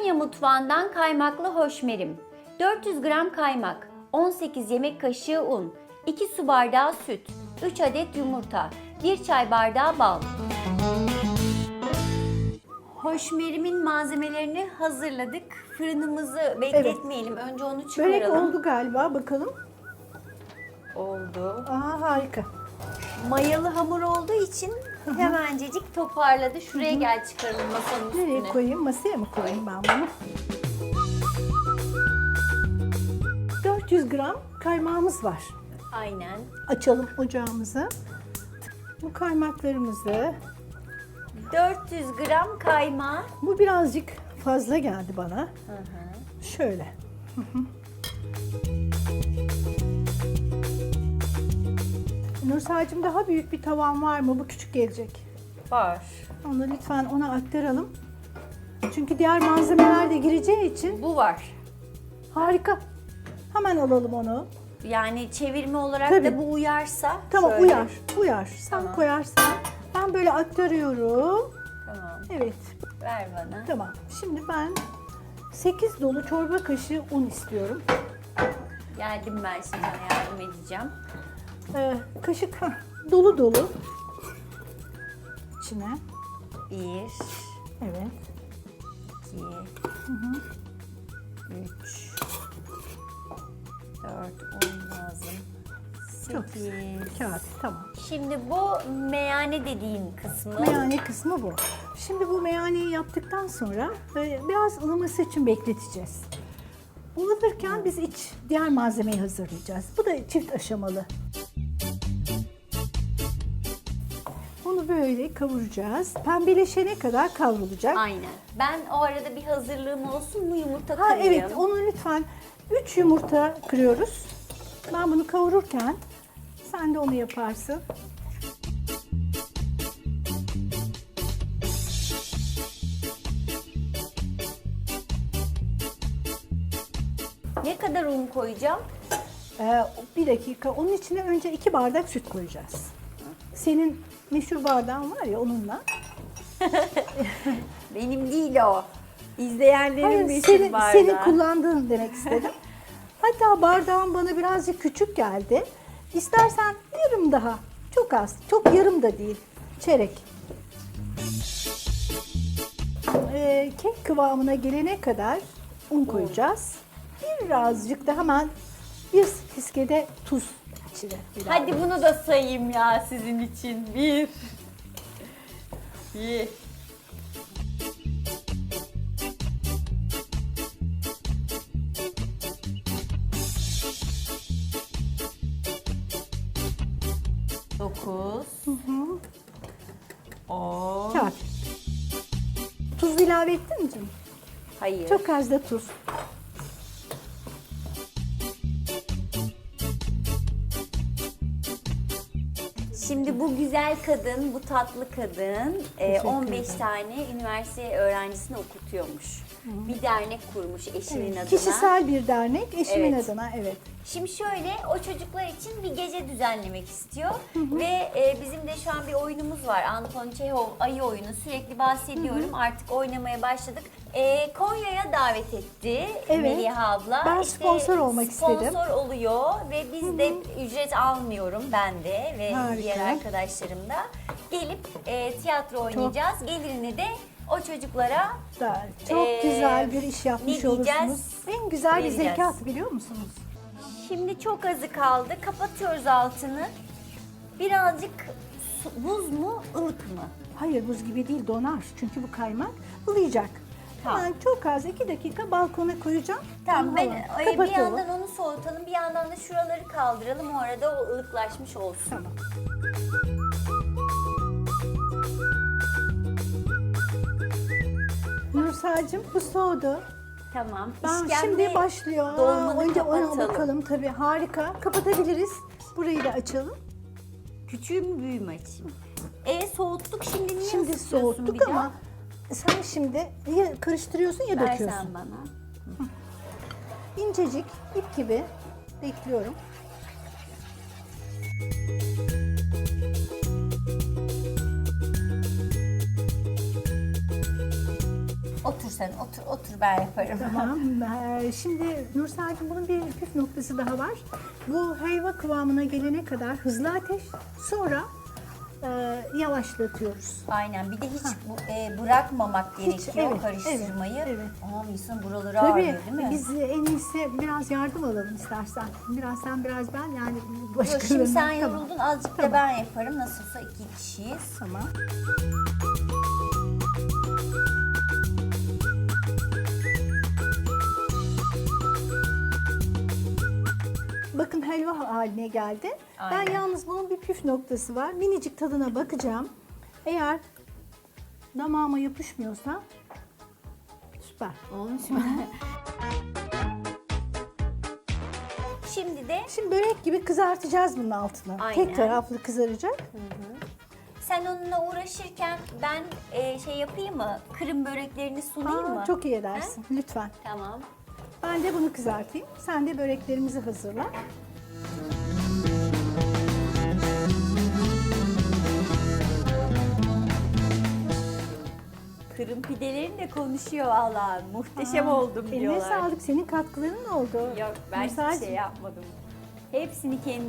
Konya mutfağından kaymaklı hoşmerim. 400 gram kaymak, 18 yemek kaşığı un, 2 su bardağı süt, 3 adet yumurta, 1 çay bardağı bal. Hoşmerimin malzemelerini hazırladık. Fırınımızı bekletmeyelim. Önce onu Börek çıkaralım. oldu galiba bakalım. oldu. Aa harika. Mayalı hamur olduğu için hemencecik toparladı. Şuraya gel çıkaralım masanın Nereye üstüne. koyayım? Masaya mı koyayım ben bunu? 400 gram kaymağımız var. Aynen. Açalım ocağımızı. Bu kaymaklarımızı, 400 gram kaymağı. bu birazcık fazla geldi bana. Şöyle. Nursel'cim daha büyük bir tavan var mı? Bu küçük gelecek. Var. Onu lütfen ona aktaralım. Çünkü diğer malzemeler de gireceği için Bu var. harika. Hemen alalım onu. Yani çevirme olarak Tabii. da bu uyarsa. Tamam şöyle. uyar, uyar. Sen Tamam. koyarsan. Ben böyle aktarıyorum. Tamam. Evet, Ver bana. tamam. Şimdi ben 8 dolu çorba kaşığı un istiyorum. Geldim ben sana yardım edeceğim. Ee, kaşık dolu dolu. İçine. Bir, Evet. iki, üç, dört, on lazım. Çok Sekiz. Kağıt, tamam. Şimdi bu meyane dediğin kısmı. Meyhane kısmı bu. Şimdi bu meyhaneyi yaptıktan sonra e, biraz ılıması için bekleteceğiz. Ilıtırken biz iç diğer malzemeyi hazırlayacağız. Bu da çift aşamalı. Bunu böyle kavuracağız. Pembeleşene kadar kavrulacak. Aynen. Ben o arada bir hazırlığım olsun mu yumurta Ha kırayım. evet onu lütfen 3 yumurta kırıyoruz. Ben bunu kavururken sen de onu yaparsın. Ne kadar un koyacağım? Ee, bir dakika. Onun içine önce iki bardak süt koyacağız. Senin meşhur bardağın var ya onunla. Benim değil o. İzleyenlerin Hayır, meşhur senin, bardağı. senin kullandığın demek istedim. Hatta bardağın bana birazcık küçük geldi. İstersen yarım daha. Çok az. Çok yarım da değil. Çeyrek. Ee, kek kıvamına gelene kadar un koyacağız. Birazcık da hemen bir fiskede tuz içine. ilave Hadi bunu da sayayım ya sizin için. Bir. Bir. Dokuz. On. Kağıt. Tuz ilave ettin mi canım? Hayır. Çok az da tuz. Şimdi bu güzel kadın, bu tatlı kadın e, Teşekkür 15 ederim. tane üniversite öğrencisini okutuyormuş. Bir dernek kurmuş eşinin Evet, adına. Kişisel bir dernek eşimin Evet. adına evet. Şimdi şöyle o çocuklar için bir gece düzenlemek istiyor ve e, bizim de şu an bir oyunumuz var. Anton Çehov ayı oyunu sürekli bahsediyorum. Artık oynamaya başladık. E, Konya'ya davet etti Evet. Meliha abla. Ben sponsor olmak sponsor istedim. oluyor ve biz de ücret almıyorum ben de ve Harika. diğer arkadaşlarım da. Gelip e, tiyatro oynayacağız. Gelirini de o çocuklara Da, çok Ee, güzel bir iş yapmış ne olursunuz. diyeceğiz? En güzel bir Vereceğiz. zekat biliyor musunuz? Şimdi çok azı kaldı. Kapatıyoruz altını. Birazcık su- buz mu, ılık mı? Hayır buz gibi değil donar. Çünkü bu kaymak ılıyacak. Tamam. Hemen çok az iki dakika balkona koyacağım. Tamam ben e, bir kapatalım. yandan onu soğutalım, bir yandan da şuraları kaldıralım. O arada o ılıklaşmış olsun. Tamam. Nursel'cim bu soğudu. Tamam. Ben İşkembe şimdi başlıyor. dolmanı Önce ona kapatalım. bakalım tabii harika. Kapatabiliriz. Burayı da açalım. Küçüğü mü büyüğü mü açayım? E soğuttuk şimdi niye Şimdi ısıtıyorsun soğuttuk bir daha? Sen şimdi ya karıştırıyorsun ya Ver döküyorsun. sen bana. İncecik ip gibi bekliyorum. Otur sen otur otur ben yaparım. Tamam. Ee, Şimdi Nursel'cim bunun bir püf noktası daha var. Bu helva kıvamına gelene kadar hızlı ateş, sonra e, yavaşlatıyoruz. Aynen bir de hiç bu- e, bırakmamak gerekiyor evet, karıştırmayı. evet, evet. İnsan buraları Tabii ağrıyor değil mi? biz en iyisi biraz yardım alalım istersen. Biraz sen biraz ben yani başkalarına. şimdi sen Tamam, yoruldun azıcık da ben yaparım. Nasılsa iki kişiyiz. Tamam. Bakın helva haline geldi. Aynen. Ben yalnız bunun bir püf noktası var. Minicik tadına bakacağım. Eğer damağıma yapışmıyorsa süper. Olmuş mu? Şimdi de Şimdi börek gibi kızartacağız bunun altını. Aynen. Tek taraflı kızaracak. sen onunla uğraşırken ben e, şey yapayım mı? Kırım böreklerini sunayım Aa, mı? çok iyi edersin. Lütfen. Tamam. Ben de bunu kızartayım. Sen de böreklerimizi hazırla. Kırım pidelerin de konuşuyor valla. Muhteşem Aa, oldum Eline diyorlar. sağlık. Senin katkıların ne oldu? Yok ben hiçbir şey yapmadım. Hepsini kendi